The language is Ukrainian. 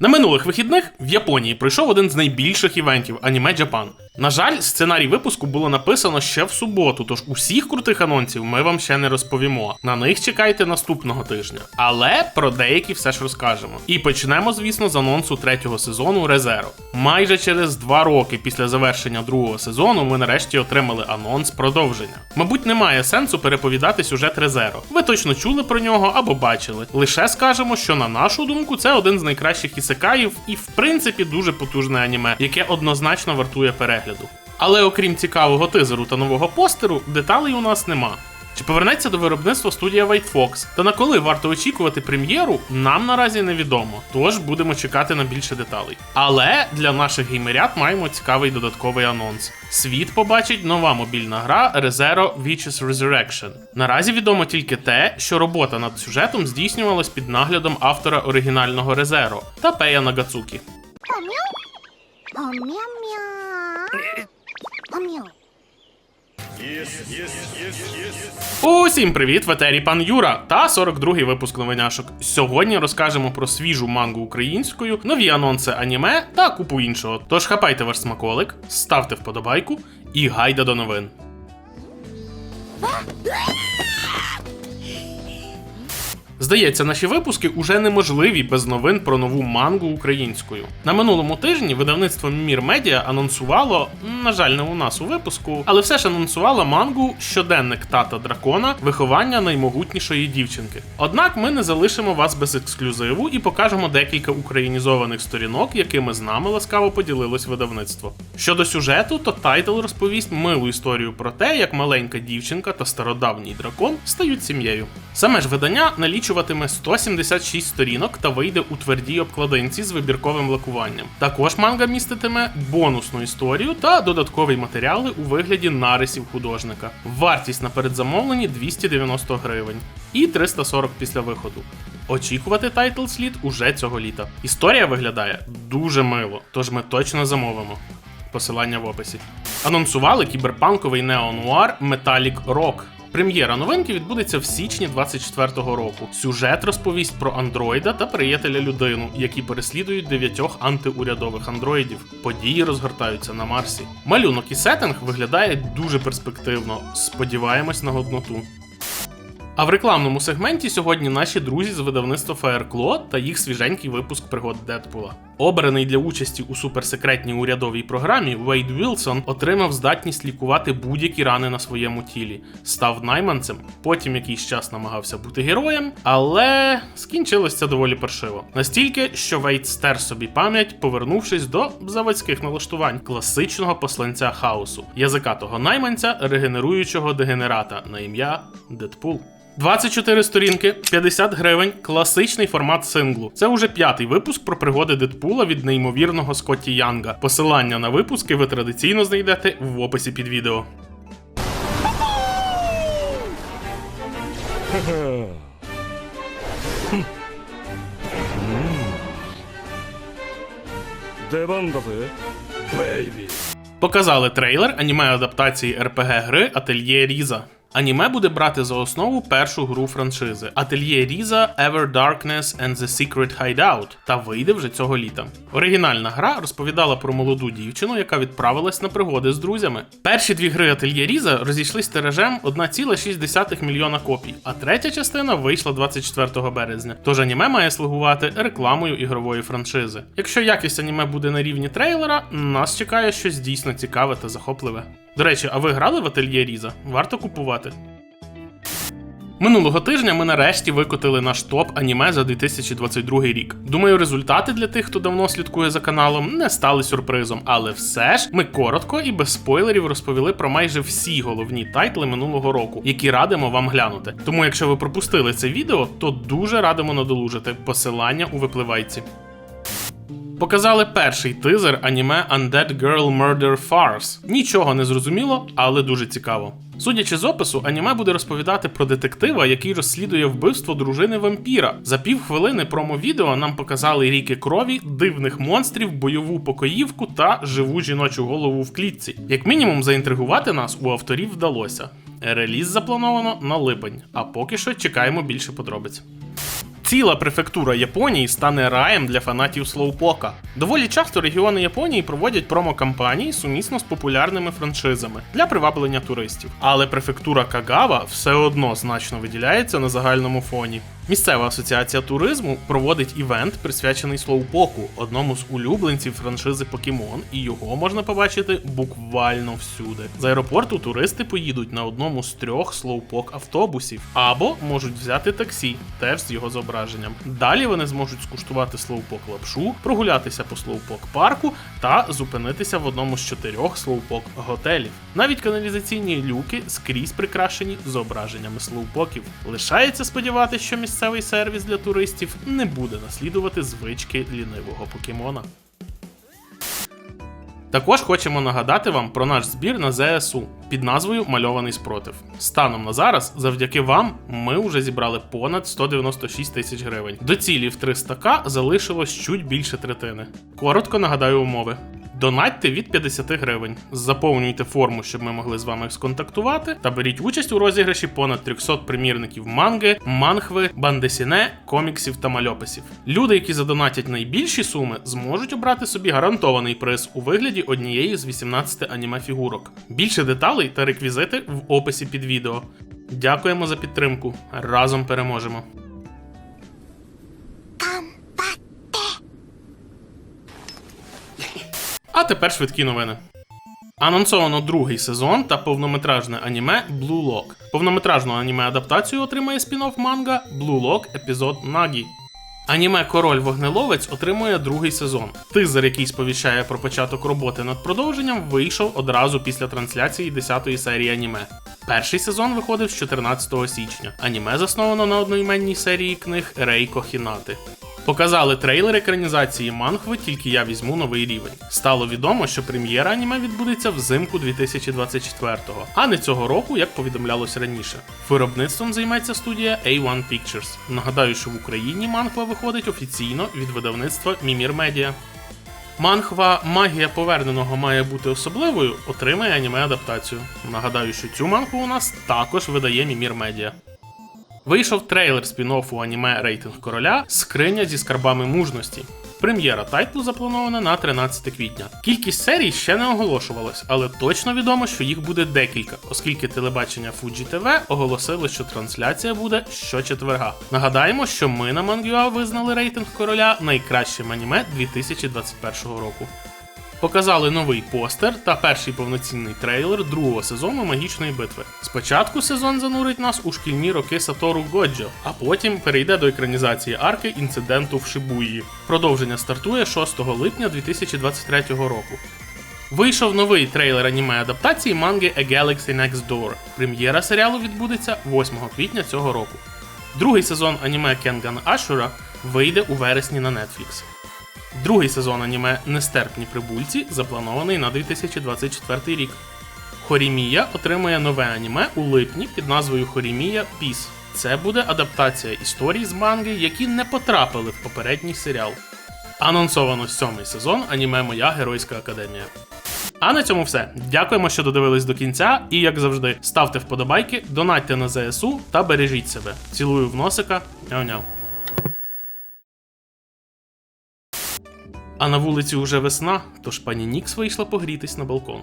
На минулих вихідних в Японії пройшов один з найбільших івентів Аніме Japan. На жаль, сценарій випуску було написано ще в суботу, тож усіх крутих анонсів ми вам ще не розповімо. На них чекайте наступного тижня. Але про деякі все ж розкажемо. І почнемо, звісно, з анонсу третього сезону Резеро. Майже через два роки після завершення другого сезону ми нарешті отримали анонс продовження. Мабуть, немає сенсу переповідати сюжет Резеро. Ви точно чули про нього або бачили. Лише скажемо, що на нашу думку це один з найкращих ісекаїв і, в принципі, дуже потужне аніме, яке однозначно вартує перегляду. Але окрім цікавого тизеру та нового постеру, деталей у нас нема. Чи повернеться до виробництва студія White Fox? Та на коли варто очікувати прем'єру, нам наразі невідомо, тож будемо чекати на більше деталей. Але для наших геймерят маємо цікавий додатковий анонс. Світ побачить нова мобільна гра ReZero Witches Resurrection. Наразі відомо тільки те, що робота над сюжетом здійснювалась під наглядом автора оригінального ReZero та Пея Нагацукі. О, Усім привіт, в етері пан Юра та 42-й випуск новиняшок. Сьогодні розкажемо про свіжу мангу українською, нові анонси аніме та купу іншого. Тож хапайте ваш смаколик, ставте вподобайку і гайда до новин. Здається, наші випуски уже неможливі без новин про нову мангу українською. На минулому тижні видавництво Мір Медіа анонсувало, на жаль, не у нас у випуску, але все ж анонсувало мангу щоденник тата дракона виховання наймогутнішої дівчинки. Однак ми не залишимо вас без ексклюзиву і покажемо декілька українізованих сторінок, якими з нами ласкаво поділилось видавництво. Щодо сюжету, то тайтл розповість милу історію про те, як маленька дівчинка та стародавній дракон стають сім'єю. Саме ж видання налічуватиме 176 сторінок та вийде у твердій обкладинці з вибірковим лакуванням. Також манга міститиме бонусну історію та додаткові матеріали у вигляді нарисів художника. Вартість на передзамовленні 290 гривень і 340 після виходу. Очікувати тайтл слід уже цього літа. Історія виглядає дуже мило, тож ми точно замовимо. Посилання в описі. Анонсували кіберпанковий неонуар Metallic Rock. Прем'єра новинки відбудеться в січні 24-го року. Сюжет розповість про андроїда та приятеля людину, які переслідують дев'ятьох антиурядових андроїдів. Події розгортаються на Марсі. Малюнок і сеттинг виглядає дуже перспективно. Сподіваємось на годноту. А в рекламному сегменті сьогодні наші друзі з видавництва Fireclaw та їх свіженький випуск пригод Дедпула. Обраний для участі у суперсекретній урядовій програмі, Вейд Вілсон отримав здатність лікувати будь-які рани на своєму тілі, став найманцем, потім якийсь час намагався бути героєм, але скінчилось це доволі паршиво. Настільки, що Вейд стер собі пам'ять, повернувшись до заводських налаштувань класичного посланця хаосу, язикатого найманця, регенеруючого дегенерата на ім'я Дедпул. 24 сторінки, 50 гривень, класичний формат синглу. Це уже п'ятий випуск про пригоди Дедпула від неймовірного Скотті Янга. Посилання на випуски ви традиційно знайдете в описі під відео. Показали трейлер аніме адаптації РПГ гри Ательє Різа. Аніме буде брати за основу першу гру франшизи Ательє Різа Ever Darkness and the Secret Hideout та вийде вже цього літа. Оригінальна гра розповідала про молоду дівчину, яка відправилась на пригоди з друзями. Перші дві гри Ательє Різа розійшлись тиражем 1,6 мільйона копій, а третя частина вийшла 24 березня. Тож аніме має слугувати рекламою ігрової франшизи. Якщо якість аніме буде на рівні трейлера, нас чекає щось дійсно цікаве та захопливе. До речі, а ви грали в ательє Різа? Варто купувати. Минулого тижня ми нарешті викотили наш топ аніме за 2022 рік. Думаю, результати для тих, хто давно слідкує за каналом, не стали сюрпризом, але все ж ми коротко і без спойлерів розповіли про майже всі головні тайтли минулого року, які радимо вам глянути. Тому, якщо ви пропустили це відео, то дуже радимо надолужити посилання у випливайці. Показали перший тизер аніме Undead Girl Murder Farce. Нічого не зрозуміло, але дуже цікаво. Судячи з опису, аніме буде розповідати про детектива, який розслідує вбивство дружини вампіра. За півхвилини промо-відео нам показали ріки крові, дивних монстрів, бойову покоївку та живу жіночу голову в клітці. Як мінімум, заінтригувати нас у авторів вдалося. Реліз заплановано на липень, а поки що чекаємо більше подробиць. Ціла префектура Японії стане раєм для фанатів слоупока. Доволі часто регіони Японії проводять промо-кампанії сумісно з популярними франшизами для приваблення туристів. Але префектура Кагава все одно значно виділяється на загальному фоні. Місцева асоціація туризму проводить івент, присвячений слоупоку, одному з улюбленців франшизи Покемон, і його можна побачити буквально всюди. З аеропорту туристи поїдуть на одному з трьох слоупок автобусів, або можуть взяти таксі, теж з його зображенням. Далі вони зможуть скуштувати слоупок лапшу, прогулятися по слоупок парку та зупинитися в одному з чотирьох слоупок готелів. Навіть каналізаційні люки скрізь прикрашені зображеннями слоупоків. Лишається сподіватися, що місцевий сервіс для туристів не буде наслідувати звички лінивого покемона. Також хочемо нагадати вам про наш збір на ЗСУ під назвою Мальований спротив. Станом на зараз, завдяки вам, ми вже зібрали понад 196 тисяч гривень. До цілі в 300к залишилось чуть більше третини. Коротко нагадаю умови. Донатьте від 50 гривень, заповнюйте форму, щоб ми могли з вами сконтактувати, та беріть участь у розіграші понад 300 примірників манги, манхви, бандесіне, коміксів та мальописів. Люди, які задонатять найбільші суми, зможуть обрати собі гарантований приз у вигляді однієї з 18 аніме фігурок. Більше деталей та реквізити в описі під відео. Дякуємо за підтримку. Разом переможемо. А тепер швидкі новини. Анонсовано другий сезон та повнометражне аніме Blue Lock. Повнометражну аніме адаптацію отримає спін-офф манга Blue Lock епізод Нагі. Аніме Король Вогнеловець отримує другий сезон. Тизер, який сповіщає про початок роботи над продовженням, вийшов одразу після трансляції 10-ї серії аніме. Перший сезон виходив з 14 січня. Аніме засновано на одноіменній серії книг Рейко Хінати. Показали трейлер екранізації Манхви, тільки я візьму новий рівень. Стало відомо, що прем'єра аніме відбудеться взимку 2024-го, а не цього року, як повідомлялось раніше. Виробництвом займеться студія A1 Pictures. Нагадаю, що в Україні Манхва виходить офіційно від видавництва Мімір Медіа. Манхва Магія поверненого має бути особливою, отримає аніме адаптацію. Нагадаю, що цю манхву у нас також видає Мімір Медіа. Вийшов трейлер спін-оффу аніме Рейтинг короля Скриня зі скарбами мужності. Прем'єра тайтлу запланована на 13 квітня. Кількість серій ще не оголошувалась, але точно відомо, що їх буде декілька, оскільки телебачення Fuji TV оголосили, що трансляція буде щочетверга. Нагадаємо, що ми на Mangua визнали рейтинг короля найкращим аніме 2021 року. Показали новий постер та перший повноцінний трейлер другого сезону магічної битви. Спочатку сезон занурить нас у шкільні роки Сатору Годжо, а потім перейде до екранізації арки інциденту в Шибуї. Продовження стартує 6 липня 2023 року. Вийшов новий трейлер аніме адаптації манги A Galaxy Next Door. Прем'єра серіалу відбудеться 8 квітня цього року. Другий сезон аніме Кенган Ашура вийде у вересні на Netflix. Другий сезон аніме Нестерпні прибульці запланований на 2024 рік. Хорімія отримує нове аніме у липні під назвою Хорімія Піс. Це буде адаптація історій з манги, які не потрапили в попередній серіал. Анонсовано сьомий сезон аніме Моя Геройська Академія. А на цьому все. Дякуємо, що додивились до кінця, і як завжди, ставте вподобайки, донатьте на ЗСУ та бережіть себе. Цілую в носика. Няу-няу. А на вулиці уже весна, тож пані Нікс вийшла погрітись на балкон.